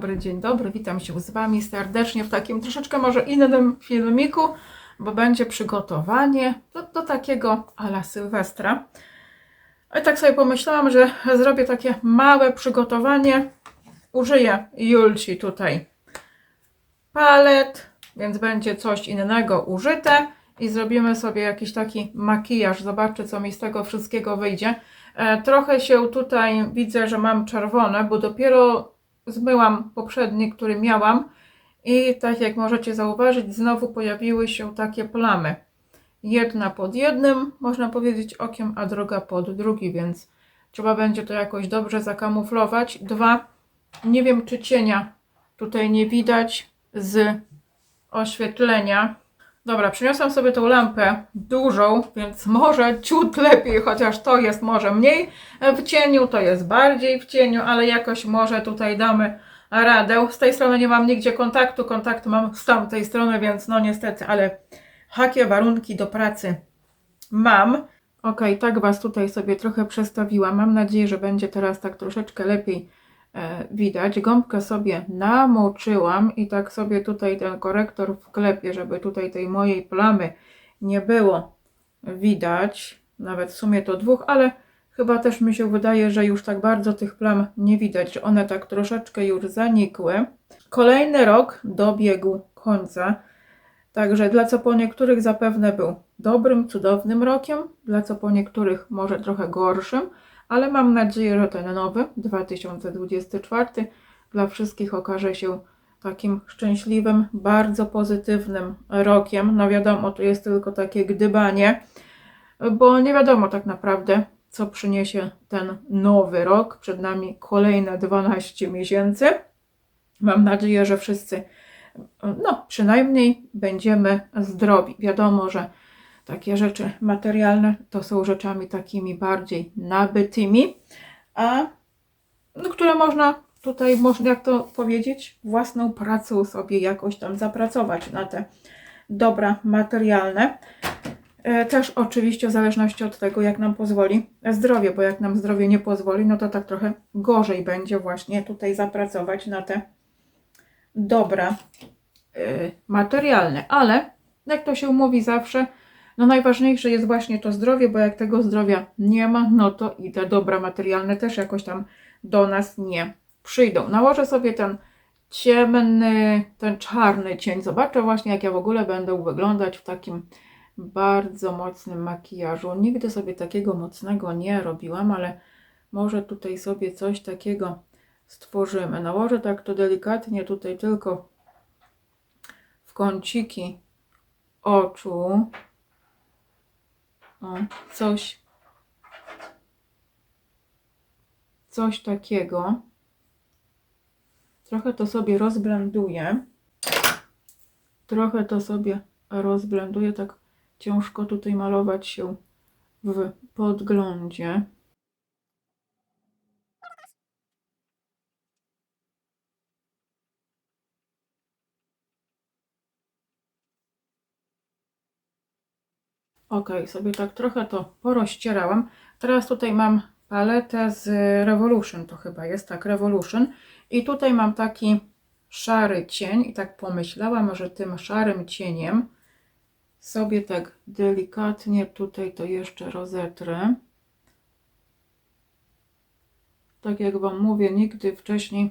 dobry, dzień dobry. Witam się z Wami serdecznie w takim troszeczkę może innym filmiku, bo będzie przygotowanie do, do takiego ala Sylwestra. I tak sobie pomyślałam, że zrobię takie małe przygotowanie. Użyję Julci tutaj palet, więc będzie coś innego użyte i zrobimy sobie jakiś taki makijaż. Zobaczcie, co mi z tego wszystkiego wyjdzie. E, Trochę się tutaj widzę, że mam czerwone, bo dopiero zmyłam poprzedni, który miałam i tak jak możecie zauważyć, znowu pojawiły się takie plamy. Jedna pod jednym, można powiedzieć, okiem, a druga pod drugi, więc trzeba będzie to jakoś dobrze zakamuflować. Dwa, nie wiem czy cienia tutaj nie widać z oświetlenia. Dobra, przyniosłam sobie tą lampę dużą, więc może ciut lepiej, chociaż to jest może mniej w cieniu, to jest bardziej w cieniu, ale jakoś może tutaj damy radę. Z tej strony nie mam nigdzie kontaktu, kontakt mam z tamtej strony, więc no niestety, ale jakie warunki do pracy mam. Ok, tak Was tutaj sobie trochę przestawiłam. Mam nadzieję, że będzie teraz tak troszeczkę lepiej widać. Gąbkę sobie namoczyłam i tak sobie tutaj ten korektor wklepię, żeby tutaj tej mojej plamy nie było widać. Nawet w sumie to dwóch, ale chyba też mi się wydaje, że już tak bardzo tych plam nie widać, że one tak troszeczkę już zanikły. Kolejny rok dobiegł końca. Także dla co po niektórych zapewne był dobrym, cudownym rokiem, dla co po niektórych może trochę gorszym, ale mam nadzieję, że ten nowy 2024 dla wszystkich okaże się takim szczęśliwym, bardzo pozytywnym rokiem. No wiadomo, to jest tylko takie gdybanie, bo nie wiadomo tak naprawdę, co przyniesie ten nowy rok. Przed nami kolejne 12 miesięcy. Mam nadzieję, że wszyscy no przynajmniej będziemy zdrowi. Wiadomo, że takie rzeczy materialne to są rzeczami takimi bardziej nabytymi, a no, które można tutaj, można jak to powiedzieć, własną pracą sobie jakoś tam zapracować na te dobra materialne. E, Też oczywiście w zależności od tego, jak nam pozwoli zdrowie, bo jak nam zdrowie nie pozwoli, no to tak trochę gorzej będzie właśnie tutaj zapracować na te dobra y, materialne, ale jak to się mówi zawsze, no najważniejsze jest właśnie to zdrowie, bo jak tego zdrowia nie ma, no to i te dobra materialne też jakoś tam do nas nie przyjdą. Nałożę sobie ten ciemny, ten czarny cień. Zobaczę właśnie, jak ja w ogóle będę wyglądać w takim bardzo mocnym makijażu. Nigdy sobie takiego mocnego nie robiłam, ale może tutaj sobie coś takiego stworzymy. Nałożę tak to delikatnie tutaj tylko w kąciki oczu. O, coś, coś takiego. Trochę to sobie rozblenduję. Trochę to sobie rozblenduję. Tak ciężko tutaj malować się w podglądzie. Ok, sobie tak trochę to porozcierałam. Teraz tutaj mam paletę z Revolution, to chyba jest tak, Revolution. I tutaj mam taki szary cień i tak pomyślałam, że tym szarym cieniem sobie tak delikatnie tutaj to jeszcze rozetrę. Tak jak Wam mówię, nigdy wcześniej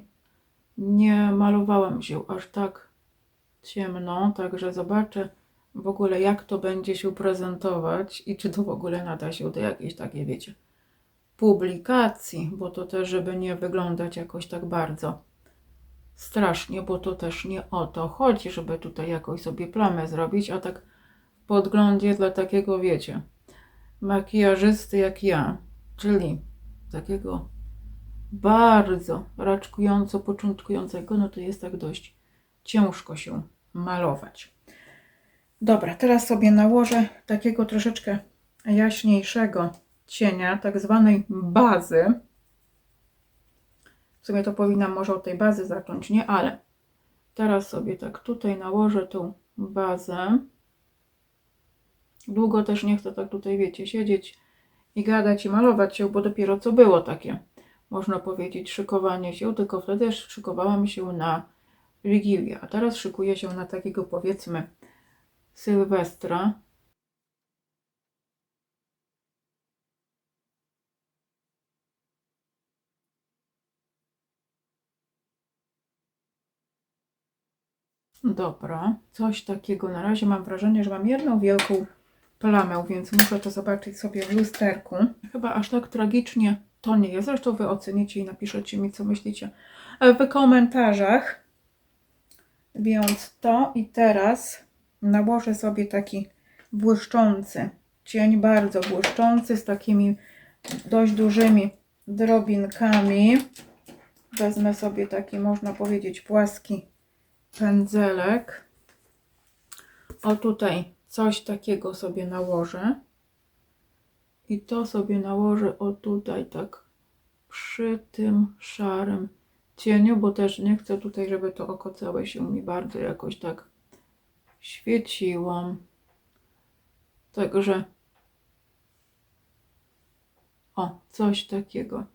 nie malowałam się aż tak ciemno, także zobaczę w ogóle jak to będzie się prezentować i czy to w ogóle nada się do jakiejś takiej, wiecie, publikacji, bo to też, żeby nie wyglądać jakoś tak bardzo strasznie, bo to też nie o to chodzi, żeby tutaj jakoś sobie plamę zrobić, a tak w podglądzie dla takiego, wiecie, makijażysty jak ja, czyli takiego bardzo raczkująco początkującego, no to jest tak dość ciężko się malować. Dobra, teraz sobie nałożę takiego troszeczkę jaśniejszego cienia, tak zwanej bazy. W sumie to powinnam może od tej bazy zacząć, nie? Ale teraz sobie tak tutaj nałożę tą bazę. Długo też nie chcę tak tutaj, wiecie, siedzieć i gadać i malować się, bo dopiero co było takie można powiedzieć, szykowanie się, tylko wtedy szykowałam się na Wigilię, a teraz szykuję się na takiego powiedzmy Sylwestra. Dobra, coś takiego. Na razie mam wrażenie, że mam jedną wielką plamę, więc muszę to zobaczyć sobie w lusterku. Chyba aż tak tragicznie to nie jest. Zresztą wy ocenicie i napiszecie mi, co myślicie e, w komentarzach. Więc to i teraz nałożę sobie taki błyszczący cień, bardzo błyszczący, z takimi dość dużymi drobinkami. Wezmę sobie taki, można powiedzieć, płaski pędzelek. O tutaj coś takiego sobie nałożę. I to sobie nałożę o tutaj tak przy tym szarym cieniu, bo też nie chcę tutaj, żeby to oko całe się mi bardzo jakoś tak świeciło. Także o, coś takiego.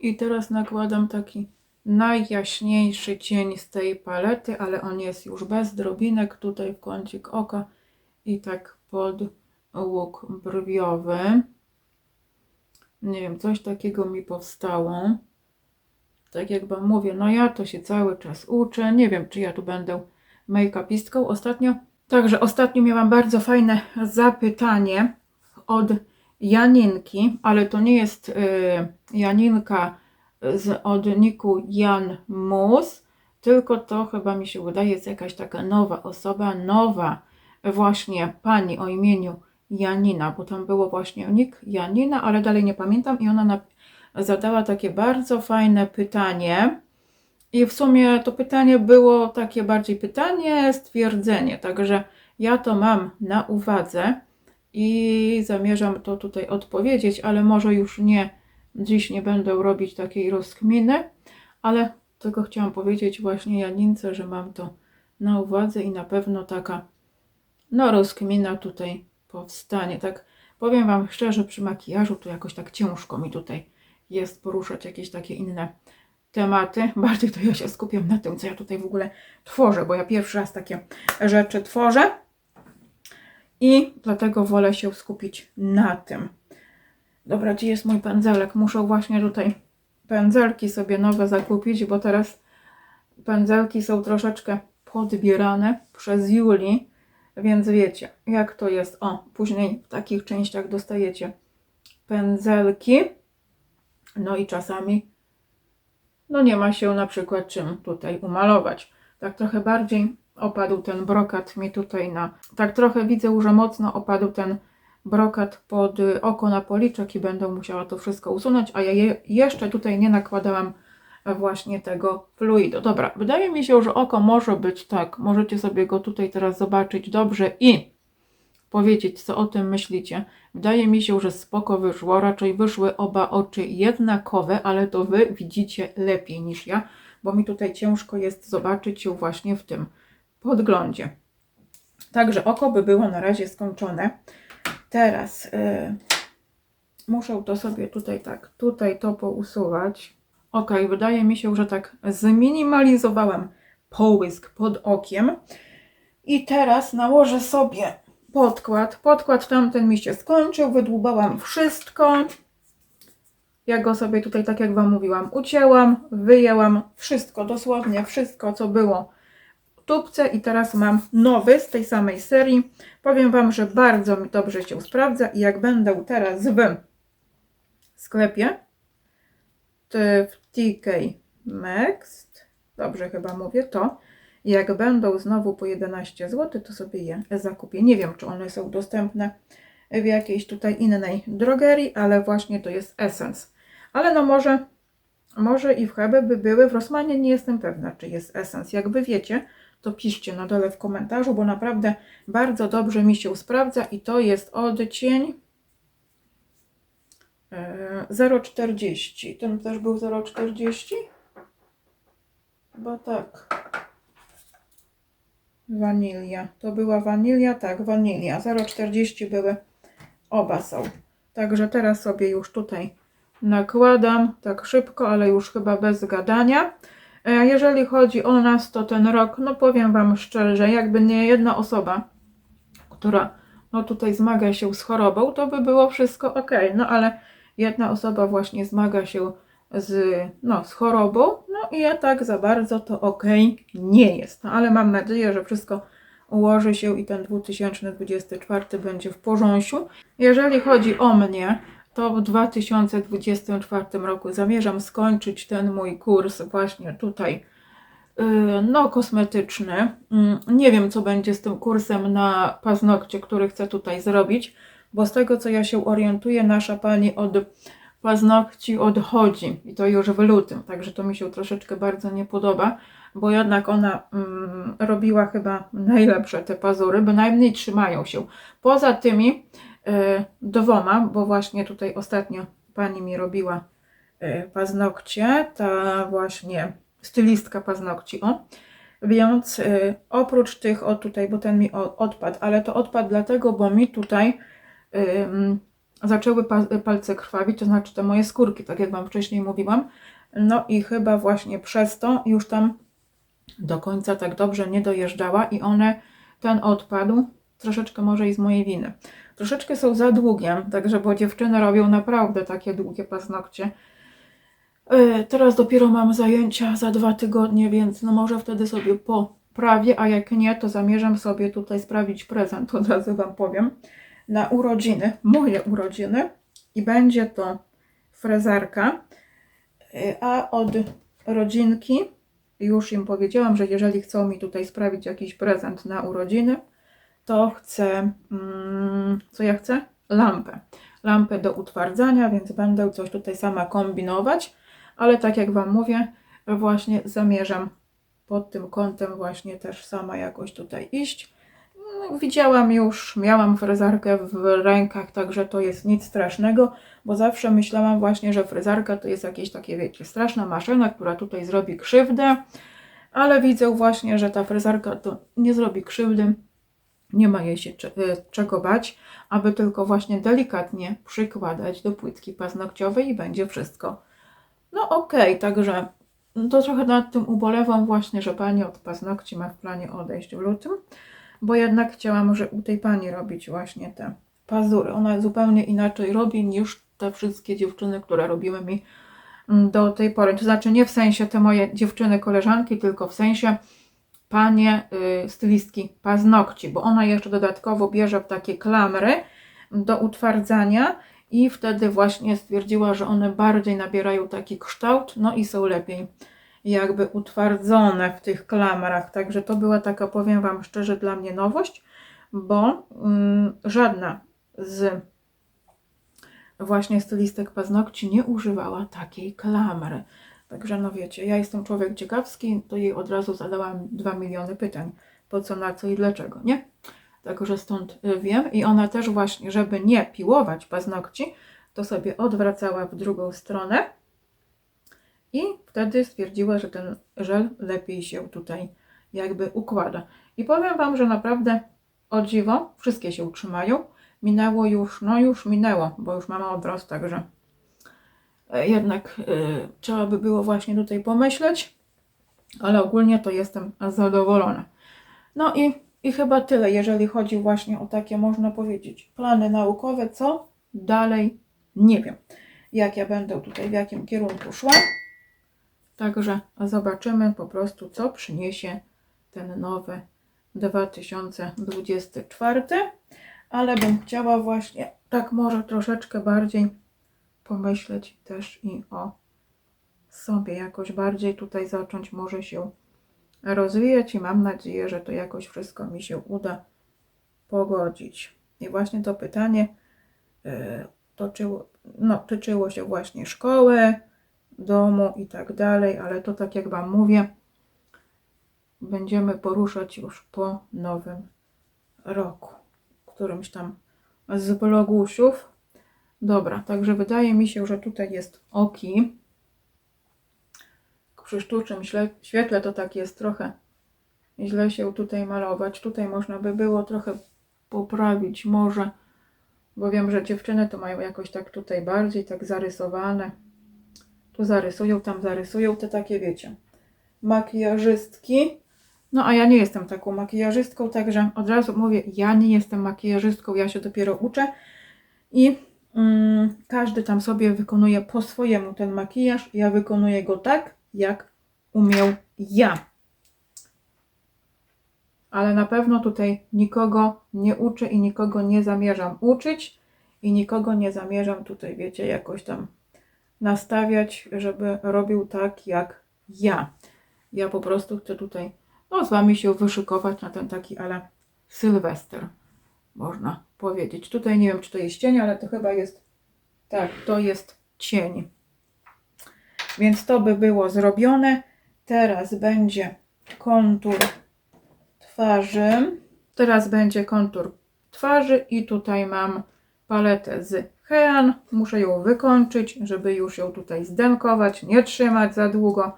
I teraz nakładam taki najjaśniejszy cień z tej palety, ale on jest już bez drobinek, tutaj w kącik oka i tak pod łuk brwiowy. Nie wiem, coś takiego mi powstało. Tak jak wam mówię, no ja to się cały czas uczę. Nie wiem, czy ja tu będę make-upistką ostatnio. Także ostatnio miałam bardzo fajne zapytanie od Janinki, ale to nie jest y, Janinka z odniku Jan Mus, tylko to chyba mi się wydaje jest jakaś taka nowa osoba, nowa właśnie pani o imieniu Janina, bo tam było właśnie nick Janina, ale dalej nie pamiętam i ona na, zadała takie bardzo fajne pytanie. I w sumie to pytanie było takie bardziej pytanie, stwierdzenie, także ja to mam na uwadze i zamierzam to tutaj odpowiedzieć, ale może już nie, dziś nie będę robić takiej rozkminy, ale tylko chciałam powiedzieć właśnie Janince, że mam to na uwadze i na pewno taka no rozkmina tutaj powstanie. Tak powiem Wam szczerze, przy makijażu to jakoś tak ciężko mi tutaj jest poruszać jakieś takie inne tematy. Bardziej to ja się skupiam na tym, co ja tutaj w ogóle tworzę, bo ja pierwszy raz takie rzeczy tworzę i dlatego wolę się skupić na tym. Dobra, gdzie jest mój pędzelek? Muszę właśnie tutaj pędzelki sobie nowe zakupić, bo teraz pędzelki są troszeczkę podbierane przez Juli, więc wiecie, jak to jest. O, później w takich częściach dostajecie pędzelki, no i czasami no nie ma się na przykład czym tutaj umalować. Tak trochę bardziej opadł ten brokat mi tutaj na... Tak trochę widzę, że mocno opadł ten brokat pod oko na policzek i będę musiała to wszystko usunąć, a ja je, jeszcze tutaj nie nakładałam właśnie tego fluidu. Dobra, wydaje mi się, że oko może być tak. Możecie sobie go tutaj teraz zobaczyć dobrze i powiedzieć, co o tym myślicie. Wydaje mi się, że spoko wyszło. Raczej wyszły oba oczy jednakowe, ale to Wy widzicie lepiej niż ja, bo mi tutaj ciężko jest zobaczyć się właśnie w tym podglądzie. Także oko by było na razie skończone. Teraz yy, muszę to sobie tutaj tak, tutaj to pousuwać. Ok, wydaje mi się, że tak zminimalizowałem połysk pod okiem. I teraz nałożę sobie podkład. Podkład tamten mi się skończył, wydłubałam wszystko. Ja go sobie tutaj, tak jak Wam mówiłam, ucięłam, wyjęłam wszystko, dosłownie wszystko, co było w tubce i teraz mam nowy z tej samej serii. Powiem Wam, że bardzo mi dobrze się sprawdza i jak będę teraz w sklepie, w TK Maxx, dobrze chyba mówię, to jak będą znowu po 11 zł, to sobie je zakupię. Nie wiem, czy one są dostępne w jakiejś tutaj innej drogerii, ale właśnie to jest Essence. Ale no może, może i w Hebe by były. W Rosmanie nie jestem pewna, czy jest Essence. Jakby wiecie, to piszcie na dole w komentarzu, bo naprawdę bardzo dobrze mi się sprawdza i to jest odcień 0,40. Ten też był 0,40? Chyba tak. Wanilia. To była wanilia? Tak, wanilia. 0,40 były. Oba są. Także teraz sobie już tutaj nakładam tak szybko, ale już chyba bez gadania. E, Jeżeli chodzi o nas, to ten rok, no powiem Wam szczerze, jakby nie jedna osoba, która no tutaj zmaga się z chorobą, to by było wszystko ok. No ale jedna osoba właśnie zmaga się z, no, z chorobą, no i ja tak za bardzo to ok nie jest. No, ale mam nadzieję, że wszystko ułoży się i ten 2024 będzie w porządku. Jeżeli chodzi o mnie, to w 2024 roku zamierzam skończyć ten mój kurs właśnie tutaj, yy, no kosmetyczny. Mm, Nie wiem, co będzie z tym kursem na paznokcie, który chcę tutaj zrobić, bo z tego, co ja się orientuję, nasza pani od paznokci odchodzi i to już w lutym, także to mi się troszeczkę bardzo nie podoba, bo jednak ona mm, robiła chyba najlepsze te pazury, bynajmniej trzymają się. Poza tymi e, dwoma, bo właśnie tutaj ostatnio pani mi robiła e, paznokcie, ta właśnie stylistka paznokci, o. Więc e, oprócz tych, o tutaj, bo ten mi odpadł, ale to odpadł dlatego, bo mi tutaj zaczęły pa- palce krwawić, to znaczy te moje skórki, tak jak Wam wcześniej mówiłam. No i chyba właśnie przez to już tam do końca tak dobrze nie dojeżdżała i one, ten odpadł, troszeczkę może i z mojej winy. Troszeczkę są za długie, także bo dziewczyny robią naprawdę takie długie paznokcie. Yy, Teraz dopiero mam zajęcia za dwa tygodnie, więc no może wtedy sobie poprawię, a jak nie, to zamierzam sobie tutaj sprawić prezent, od razu Wam powiem, na urodziny, moje urodziny i będzie to frezarka, Yy, a od rodzinki już im powiedziałam, że jeżeli chcą mi tutaj sprawić jakiś prezent na urodziny, to chcę, mm, co ja chcę? Lampę. Lampę do utwardzania, więc będę coś tutaj sama kombinować, ale tak jak Wam mówię, właśnie zamierzam pod tym kątem właśnie też sama jakoś tutaj iść. No, Widziałam już, miałam frezarkę w rękach, także to jest nic strasznego, bo zawsze myślałam właśnie, że frezarka to jest jakieś takie, wiecie, straszna maszyna, która tutaj zrobi krzywdę, ale widzę właśnie, że ta frezarka to nie zrobi krzywdy, nie ma jej się e, czego bać, aby tylko właśnie delikatnie przykładać do płytki paznokciowej i będzie wszystko. No okej, także to trochę nad tym ubolewam właśnie, że pani od paznokci ma w planie odejść w lutym, bo jednak chciałam, że u tej pani robić właśnie te pazury. Ona zupełnie inaczej robi niż te wszystkie dziewczyny, które robiły mi mm, do tej pory. To znaczy nie w sensie te moje dziewczyny, koleżanki, tylko w sensie panie y, stylistki paznokci, bo ona jeszcze dodatkowo bierze takie klamry do utwardzania i wtedy właśnie stwierdziła, że one bardziej nabierają taki kształt, no i są lepiej jakby utwardzone w tych klamrach. Także to była taka, powiem Wam szczerze, dla mnie nowość, bo mm, żadna z właśnie stylistek paznokci nie używała takiej klamry. Także no wiecie, ja jestem człowiek ciekawski, to jej od razu zadałam 2 miliony pytań. Po co, na co i dlaczego, nie? Także stąd y, wiem. I ona też właśnie, żeby nie piłować paznokci, to sobie odwracała w drugą stronę i wtedy stwierdziła, że ten żel lepiej się tutaj jakby układa. I powiem Wam, że naprawdę o dziwo, wszystkie się utrzymają. Minęło już, no już minęło, bo już mamy odrost, także e, jednak y, trzeba by było właśnie tutaj pomyśleć, ale ogólnie to jestem zadowolona. No i, i chyba tyle, jeżeli chodzi właśnie o takie, można powiedzieć, plany naukowe. Co dalej? Nie wiem, jak ja będę tutaj, w jakim kierunku szła. Także zobaczymy po prostu, co przyniesie ten nowy 2024. Ale bym chciała właśnie tak może troszeczkę bardziej pomyśleć też i o sobie jakoś bardziej tutaj zacząć może się rozwijać i mam nadzieję, że to jakoś wszystko mi się uda pogodzić. I właśnie to pytanie e, toczyło, no, tyczyło się właśnie szkoły, domu i tak dalej, ale to tak jak Wam mówię, będziemy poruszać już po nowym roku, którymś tam z blogusiów. Dobra, także wydaje mi się, że tutaj jest oki. przy sztucznym świetle to tak jest trochę źle się tutaj malować. Tutaj można by było trochę poprawić może, bo wiem, że dziewczyny to mają jakoś tak tutaj bardziej tak zarysowane. Tu zarysują, tam zarysują, te takie wiecie, makijażystki. No a ja nie jestem taką makijażystką, także od razu mówię, ja nie jestem makijażystką, ja się dopiero uczę i mm, każdy tam sobie wykonuje po swojemu ten makijaż. Ja wykonuję go tak, jak umiał ja. Ale na pewno tutaj nikogo nie uczę i nikogo nie zamierzam uczyć i nikogo nie zamierzam tutaj, wiecie, jakoś tam nastawiać, żeby robił tak jak ja. Ja po prostu chcę tutaj no, z Wami się wyszykować na ten taki ale sylwester, można powiedzieć. Tutaj nie wiem, czy to jest cień, ale to chyba jest, tak, to jest cień. Więc to by było zrobione. Teraz będzie kontur twarzy. Teraz będzie kontur twarzy i tutaj mam paletę z Hean. Muszę ją wykończyć, żeby już ją tutaj zdenkować, nie trzymać za długo.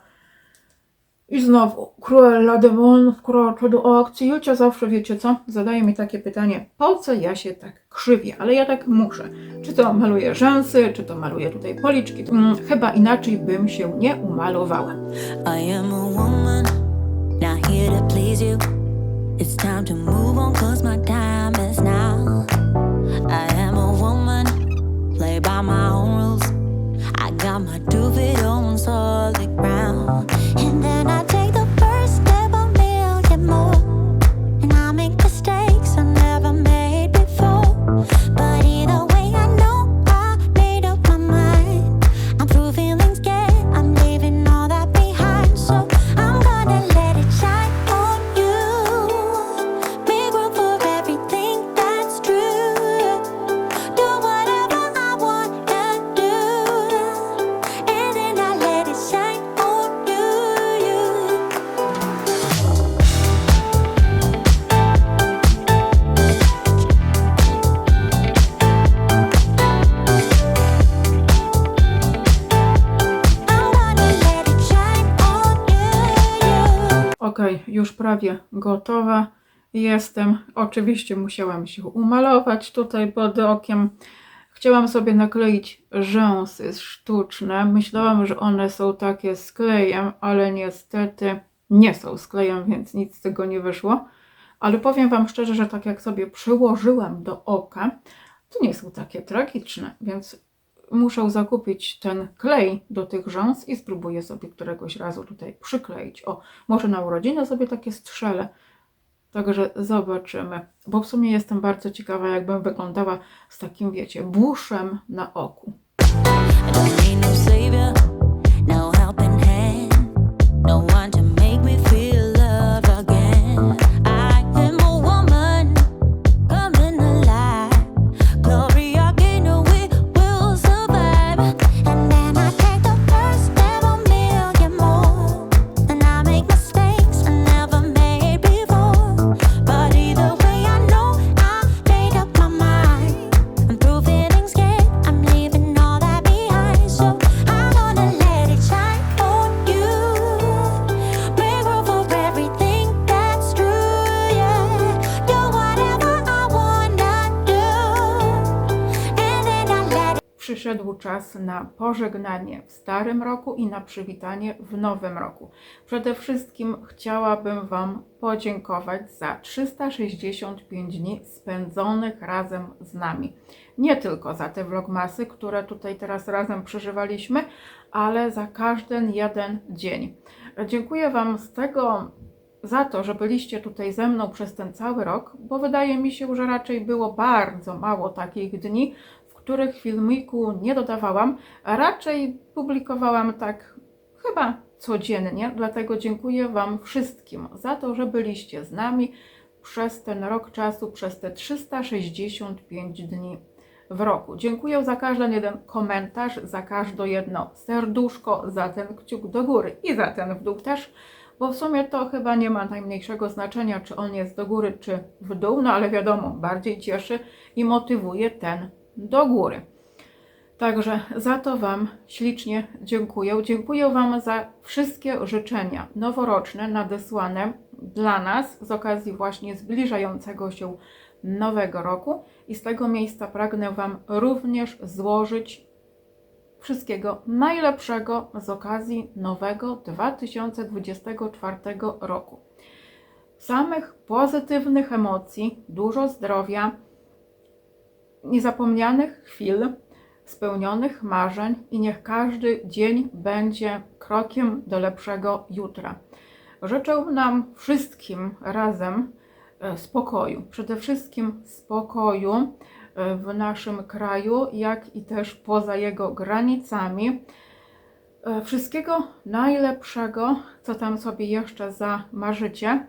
I znowu Cruella de Mon wkroczy do akcji. Jucia zawsze, wiecie co, zadaje mi takie pytanie, po co ja się tak krzywię? Ale ja tak muszę. Czy to maluję rzęsy, czy to maluję tutaj policzki. Mm, chyba inaczej bym się nie umalowała. I am a woman, not here to please you. It's time to move on, cause my time is now. I am a woman, play by my own rules. I got my two feet on solid ground. And then I take prawie gotowa jestem. Oczywiście musiałam się umalować tutaj pod okiem. Chciałam sobie nakleić rzęsy sztuczne. Myślałam, że one są takie z klejem, ale niestety nie są z klejem, więc nic z tego nie wyszło. Ale powiem Wam szczerze, że tak jak sobie przyłożyłam do oka, to nie są takie tragiczne, więc muszę zakupić ten klej do tych rzęs i spróbuję sobie któregoś razu tutaj przykleić. O, może na urodziny sobie takie strzelę. Także zobaczymy. Bo w sumie jestem bardzo ciekawa, jakbym wyglądała z takim, wiecie, buszem na oku. Przyszedł czas na pożegnanie w starym roku i na przywitanie w nowym roku. Przede wszystkim chciałabym Wam podziękować za 365 dni spędzonych razem z nami. Nie tylko za te vlogmasy, które tutaj teraz razem przeżywaliśmy, ale za każdy jeden dzień. Dziękuję Wam z tego za to, że byliście tutaj ze mną przez ten cały rok, bo wydaje mi się, że raczej było bardzo mało takich dni, których filmiku nie dodawałam, a raczej publikowałam tak chyba codziennie. Dlatego dziękuję Wam wszystkim za to, że byliście z nami przez ten rok czasu, przez te 365 dni w roku. Dziękuję za każdy jeden komentarz, za każde jedno serduszko, za ten kciuk do góry i za ten w dół też, bo w sumie to chyba nie ma najmniejszego znaczenia, czy on jest do góry, czy w dół, no ale wiadomo, bardziej cieszy i motywuje ten do góry. Także za to Wam ślicznie dziękuję. Dziękuję Wam za wszystkie życzenia noworoczne nadesłane dla nas z okazji właśnie zbliżającego się nowego roku. I z tego miejsca pragnę Wam również złożyć wszystkiego najlepszego z okazji nowego 2024 roku. Samych pozytywnych emocji, dużo zdrowia, niezapomnianych chwil, spełnionych marzeń i niech każdy dzień będzie krokiem do lepszego jutra. Życzę nam wszystkim razem e, spokoju, przede wszystkim spokoju e, w naszym kraju, jak i też poza jego granicami. E, Wszystkiego najlepszego, co tam sobie jeszcze zamarzycie.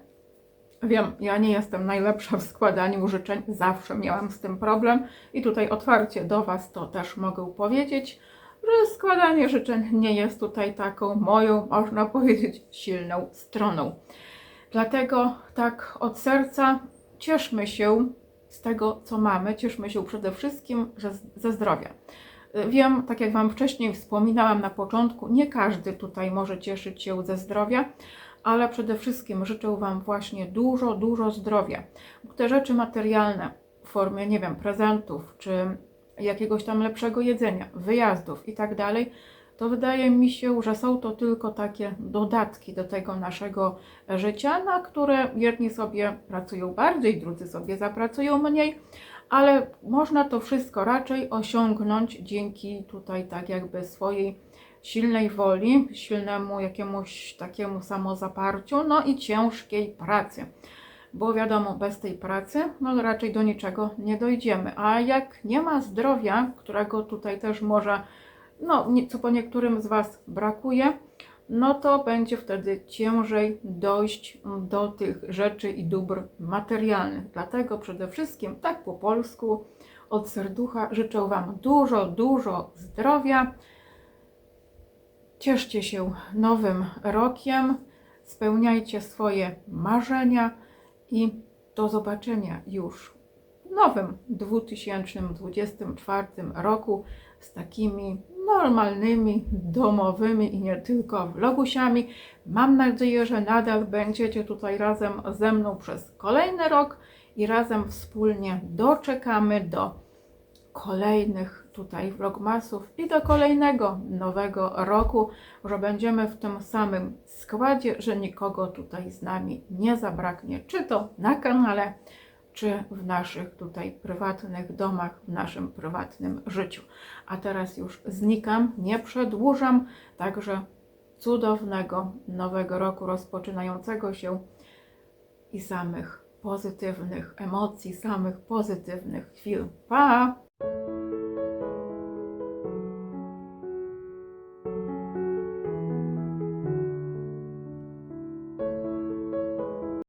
Wiem, ja nie jestem najlepsza w składaniu życzeń, zawsze miałam z tym problem i tutaj otwarcie do Was to też mogę powiedzieć, że składanie życzeń nie jest tutaj taką moją, można powiedzieć, silną stroną. Dlatego tak od serca cieszmy się z tego, co mamy, cieszmy się przede wszystkim że ze zdrowia. Wiem, tak jak Wam wcześniej wspominałam na początku, nie każdy tutaj może cieszyć się ze zdrowia, ale przede wszystkim życzę Wam właśnie dużo, dużo zdrowia. Te rzeczy materialne w formie, nie wiem, prezentów czy jakiegoś tam lepszego jedzenia, wyjazdów i tak dalej, to wydaje mi się, że są to tylko takie dodatki do tego naszego życia, na które jedni sobie pracują bardziej, drudzy sobie zapracują mniej, ale można to wszystko raczej osiągnąć dzięki tutaj tak jakby swojej silnej woli, silnemu jakiemuś takiemu samozaparciu, no i ciężkiej pracy. Bo wiadomo, bez tej pracy no raczej do niczego nie dojdziemy. A jak nie ma zdrowia, którego tutaj też może, no co po niektórym z Was brakuje, no to będzie wtedy ciężej dojść do tych rzeczy i dóbr materialnych. Dlatego przede wszystkim, tak po polsku, od serducha życzę Wam dużo, dużo zdrowia. Cieszcie się nowym rokiem, spełniajcie swoje marzenia i do zobaczenia już w nowym 2024 roku z takimi normalnymi, domowymi i nie tylko vlogusiami. Mam nadzieję, że nadal będziecie tutaj razem ze mną przez kolejny rok i razem wspólnie doczekamy do kolejnych tutaj vlogmasów i do kolejnego nowego roku, że będziemy w tym samym składzie, że nikogo tutaj z nami nie zabraknie, czy to na kanale, czy w naszych tutaj prywatnych domach, w naszym prywatnym życiu. A teraz już znikam, nie przedłużam, także cudownego nowego roku rozpoczynającego się i samych pozytywnych emocji, samych pozytywnych chwil. Pa!